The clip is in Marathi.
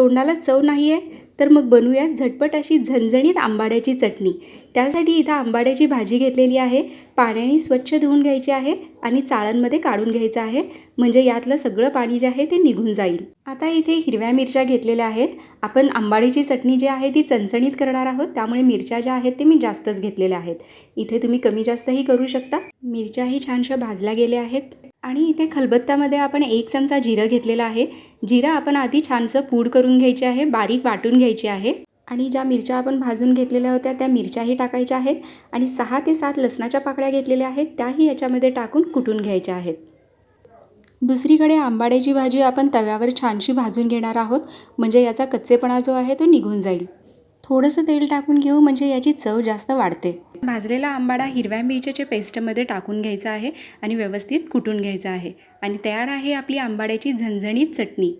तोंडाला चव नाही आहे तर मग बनवूयात झटपट अशी झणझणीत आंबाड्याची चटणी. त्यासाठी इथं आंबाड्याची भाजी घेतलेली आहे पाण्याने स्वच्छ धुवून घ्यायची आहे आणि चाळणमध्ये काढून घ्यायचं आहे म्हणजे यातलं सगळं पाणी जे आहे ते निघून जाईल. आता इथे हिरव्या मिरच्या घेतलेल्या आहेत. आपण आंबाडीची चटणी जी आहे ती चणचणीत करणार आहोत त्यामुळे मिरच्या ज्या आहेत ते मी जास्तच घेतलेल्या आहेत. इथे तुम्ही कमी जास्तही करू शकता. मिरच्याही छानशा भाजल्या गेल्या आहेत. आणि इथे खलबत्त्यामध्ये आपण एक चमचा जिरं घेतलेला आहे. जिरं आपण आधी छानसं पूड करून घ्यायची आहे बारीक वाटून घ्यायची आहे. आणि ज्या मिरच्या आपण भाजून घेतलेल्या होत्या त्या मिरच्याही टाकायच्या आहेत. आणि सहा ते सात लसणाच्या पाकळ्या घेतलेल्या आहेत त्याही याच्यामध्ये टाकून कुटून घ्यायच्या आहेत. दुसरीकडे आंबाड्याची भाजी आपण तव्यावर छानशी भाजून घेणार आहोत. म्हणजे याचा कच्चेपणा जो आहे तो निघून जाईल. थोडंसं तेल टाकून घेऊ म्हणजे याची चव जास्त वाढते. भाजलेला आंबाडा हिरव्या मिरच्याच्या पेस्टमध्ये टाकून घ्यायचा आहे आणि व्यवस्थित कुटून घ्यायचा आहे. आणि तयार आहे आपली आंबाड्याची झणझणीत चटणी.